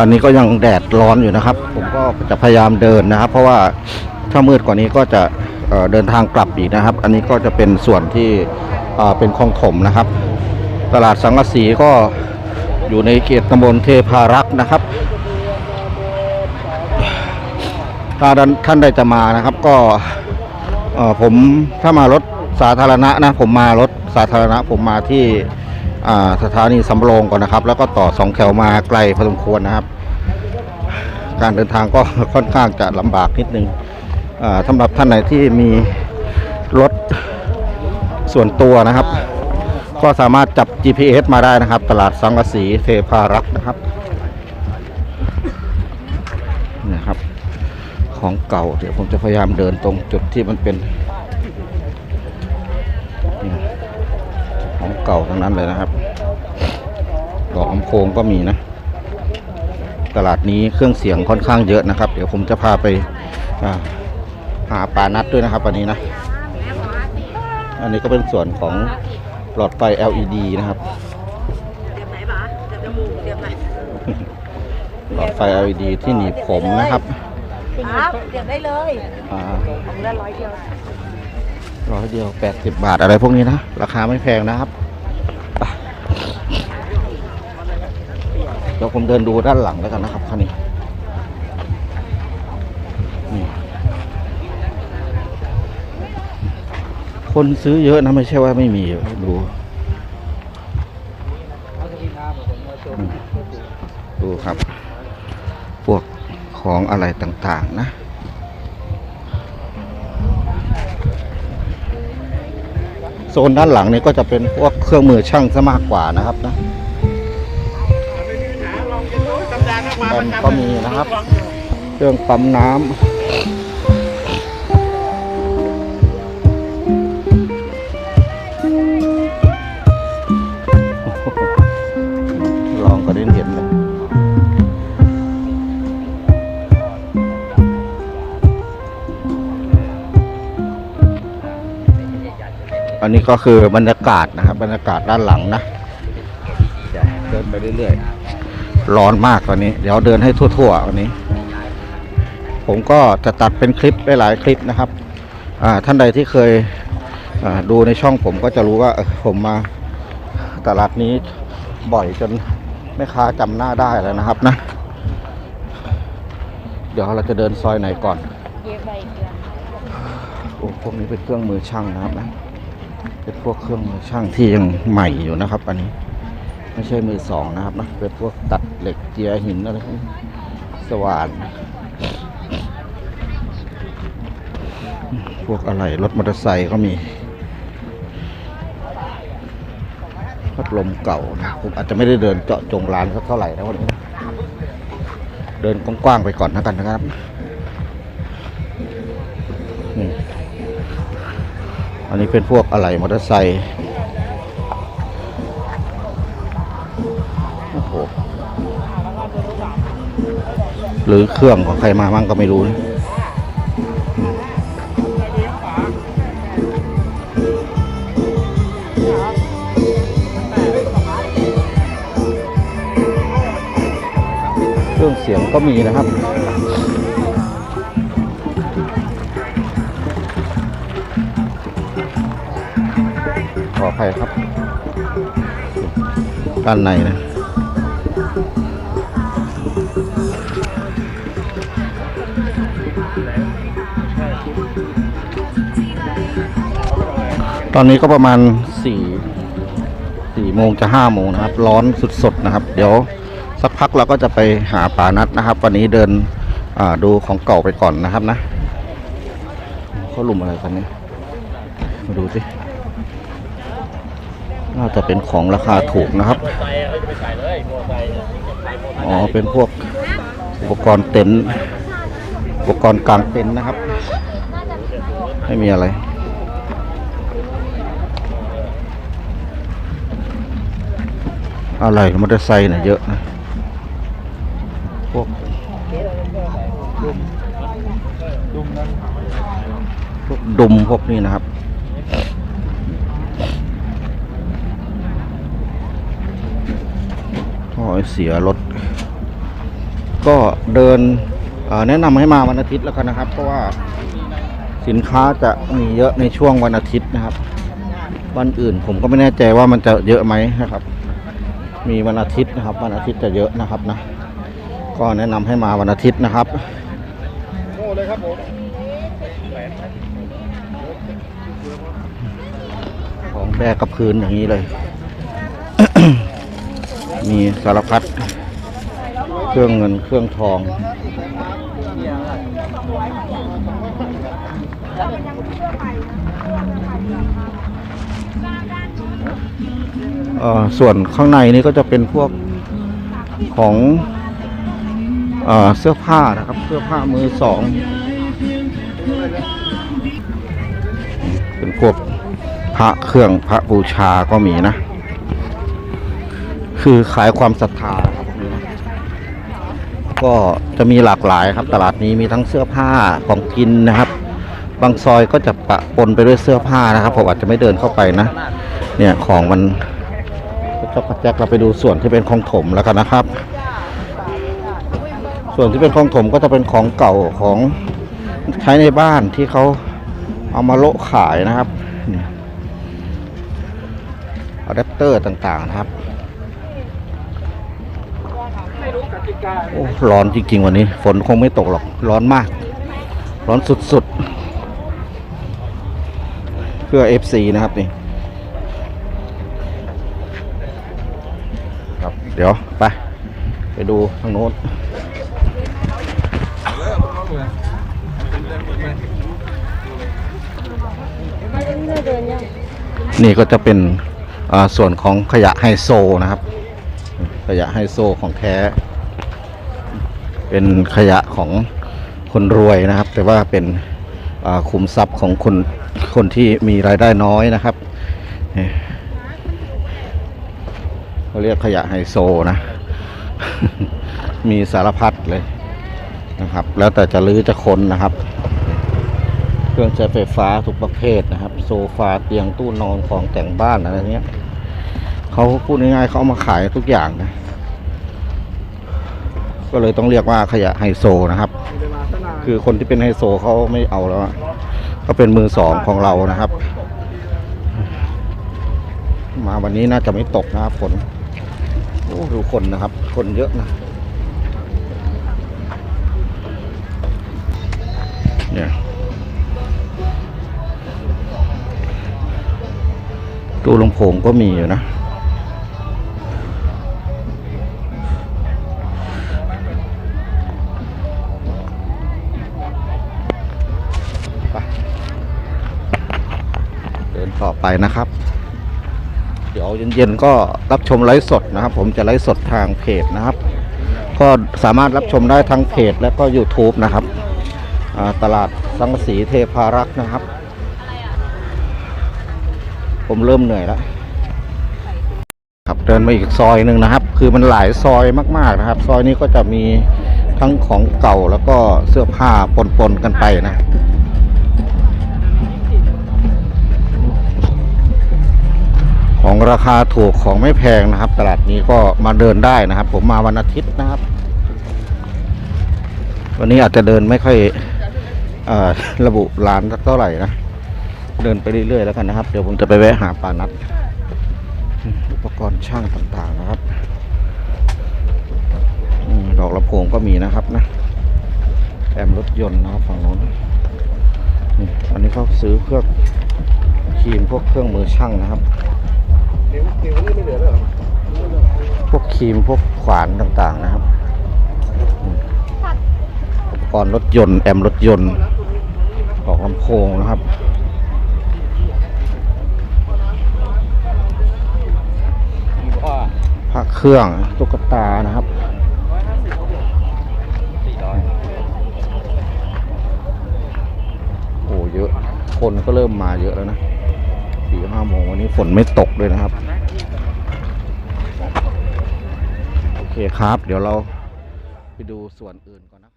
อันนี้ก็ยังแดดร้อนอยู่นะครับ ผมก็จะพยายามเดินนะครับ เพราะว่าถ้ามืดกว่านี้ก็จะเเดินทางกลับอีกนะครับ อันนี้ก็จะเป็นส่วนที่เเป็นคลองถมนะครับ ตลาดสังกสีก็อยู่ในเขตตำบลเทพารักษ์นะครับ ถ้าท่านใดจะมานะครับก็ผมถ้ามารถสาธารณะนะผมมารถสาธารณะผมมาที่ สถานีสำโรงก่อนนะครับ แล้วก็ต่อสองแถวมาไกลพอสมควรนะครับ การเดินทางก็ค่อนข้างจะลำบากนิดนึงสำหรับท่านไหนที่มีรถส่วนตัวนะครับ ก็สามารถจับ GPS มาได้นะครับ ตลาดสังกสีเทพารักษ์นะครับนี่ยครับ ของเก่าเดี๋ยวผมจะพยายามเดินตรงจุดที่มันเป็นเนี่ยของ เก่าทั้งนั้นเลยนะครับดอกลำโพงก็มีนะ ตลาดนี้เครื่องเสียงค่อนข้างเยอะนะครับ เดี๋ยวผมจะพาไปอ่าหาปลานัดด้วยนะครับวันนี้นะ อันนี้ก็เป็นส่วนของหลอดไฟ LED นะครับเตรียมไหนบ้าเตรียมจมูกเตรียมไหนหลอดไฟ LED ที่หนีบผมนะครับครับเตรียมได้เลยอ่าของละร้อยเดียวร้อยเดียว80บาทอะไรพวกนี้นะ ราคาไม่แพงนะครับไปเดี๋ยวผมเดินดูด้านหลังแล้วกันนะครับคันนี้คนซื้อเยอะนะไม่ใช่ว่าไม่มีดูดูครับ พวกของอะไรต่างๆนะโซนด้านหลังนี่ก็จะเป็นพวกเครื่องมือช่างซะมากกว่านะครับนะ แบนก็มีนะครับ เครื่องปั๊มน้ำลองก็ได้เห็นเลยอันนี้ก็คือบรรยากาศนะครับบรรยากาศด้านหลังนะเดี๋ยวเดินไปเรื่อยๆ ร้อนมากตอนนี้ เดี๋ยวเดินให้ทั่วๆวันนี้ ผมก็จะตัดเป็นคลิปไปหลายคลิปนะครับท่านใดที่เคยดูในช่องผมก็จะรู้ว่าผมมาตลาดนี้บ่อยจนแม่ค้าจำหน้าได้แล้วนะครับนะ เดี๋ยวเราจะเดินซอยไหนก่อนโอ้พวกนี้เป็นเครื่องมือช่างนะครับนะเป็นพวกเครื่องมือช่างที่ยังใหม่อยู่นะครับ อันนี้ ไม่ใช่มือสองนะครับนะเป็นพวกตัดเหล็กเจียหินอะไรพวกนี้สว่าน พวกอะไรรถมอเตอร์ไซค์ก็มี พัดลมเก่านะผมอาจจะไม่ได้เดินเจาะจงร้านสักเท่าไหร่นะวันนี้นะเดินกว้างๆไปก่อนนะกันนะครับอันนี้เป็นพวกอะไรมอเตอร์ไซค์ หรือเครื่องของใครมามั่งก็ไม่รู้นะเครื่องเสียงก็มีนะครับขออภัยครับ ด้านในนะ ตอนนี้ก็ประมาณสี่สี่โมงจะห้าโมงนะครับ ร้อนสุดๆนะครับ เดี๋ยวสักพักเราก็จะไปหาป่านัดนะครับ วันนี้เดินอ่าดูของเก่าไปก่อนนะครับนะเขาลุมอะไรกันเนี่ยมาดูสิน่าจะเป็นของราคาถูกนะครับ อ๋อ เป็นพวกอุปกรณ์เต็นท์ อุปกรณ์กลางเต็นท์นะครับ ไม่มีอะไร อะไรมอเตอร์ไซค์เนี่ยเยอะนะพวกพวกดุมพวกนี้นะครับท่อเสียรถ ก็เดินแนะนำให้มาวันอาทิตย์แล้วกันนะครับ เพราะว่าสินค้าจะมีเยอะในช่วงวันอาทิตย์นะครับ วันอื่นผมก็ไม่แน่ใจว่ามันจะเยอะไหมนะครับ มีวันอาทิตย์นะครับ วันอาทิตย์จะเยอะนะครับนะ ก็แนะนำให้มาวันอาทิตย์นะครับของแบกกับพื้นอย่างนี้เลย มีสารพัดเครื่องเงินเครื่องทองเอ่อ ส่วนข้างในนี่ก็จะเป็นพวกของเอเสื้อผ้านะครับ เสื้อผ้ามือสองเป็นพวกพระเครื่องพระบูชาก็มีนะ คือขายความศรัทธาครับนี่นะก็จะมีหลากหลายครับ ตลาดนี้มีทั้งเสื้อผ้าของกินนะครับ บางซอยก็จะปะปนไปด้วยเสื้อผ้านะครับผมอาจจะไม่เดินเข้าไปนะ เนี่ยของมันจ้ากระแจกเราไปดูส่วนที่เป็นของถมแล้วกันนะครับ ส่วนที่เป็นของถมก็จะเป็นของเก่าของใช้ในบ้านที่เขาเอามาโละขายนะครับอะแดปเตอร์ต่างๆนะครับโอ้ร้อนจริง ๆ วันนี้ ฝนคงไม่ตกหรอก ร้อนมาก ร้อนสุด ๆ เพื่อ FC นะครับนี่ ครับ เดี๋ยว ไป ไปดูทางโน้นนี่ก็จะเป็นส่วนของขยะไฮโซนะครับ ขยะไฮโซของแท้ เป็นขยะของคนรวยนะครับ แต่ว่าเป็นอ่าขุมทรัพย์ของคนคนที่มีรายได้น้อยนะครับนี่ เขาเรียกขยะไฮโซนะ มีสารพัดเลยนะครับ แล้วแต่จะลื้อจะค้นนะครับ เครื่องใช้ไฟฟ้าทุกประเภทนะครับ โซฟาเตียงตู้นอนของแต่งบ้านอะไรเนี้ยเขาพูดง่ายๆเขาเอามาขายทุกอย่างนะ ก็เลยต้องเรียกว่าขยะไฮโซนะครับ คือคนที่เป็นไฮโซเขาไม่เอาแล้วอะเขาเป็นมือสองของเรานะครับ มาวันนี้น่าจะไม่ตกนะครับฝน โอ้ดูคนนะครับ คนเยอะนะเนี่ยตู้ลำโพงก็มีอยู่นะไปเดินต่อไปนะครับ ยวเย็นๆก็รับชมไลฟ์สดนะครับ ผมจะไลฟ์สดทางเพจนะครับ ก็สามารถรับชมได้ทั้งเพจและก็ YouTube นะครับตลาดสังสีเทพารักษ์นะครับ ผมเริ่มเหนื่อยแล้วครับเดินมาอีกซอยหนึ่งนะครับ คือมันหลายซอยมากๆนะครับ ซอยนี้ก็จะมีทั้งของเก่าแล้วก็เสื้อผ้าปนๆกันไปนะ ของราคาถูกของไม่แพงนะครับ ตลาดนี้ก็มาเดินได้นะครับ ผมมาวันอาทิตย์นะครับ วันนี้อาจจะเดินไม่ค่อยอระบุร้านสักเท่าไหร่นะเดินไปเรื่อยๆแล้วกันนะครับ เดี๋ยวผมจะไปแวะหาปานัดอุปกรณ์ช่างต่างๆนะครับอดอกลำโพงก็มีนะครับนะแอมรถยนต์นะครับฝั่งโน้นนี่อันนี้เขาซื้อเครื่องครีมพวกเครื่องมือช่างนะครับ ครีมพวกขวานต่างๆนะครับอืมอุปกรณ์รถยนต์ แอมรถยนต์ดอกลำโพงนะครับพระเครื่องตุ๊กตานะครับโอ้เยอะ คนก็เริ่มมาเยอะแล้วนะสี่ห้าโมงวันนี้ฝนไม่ตกเลยนะครับ โอ เคครับ เดี๋ยวเราไปดูส่วนอื่นก่อนนะ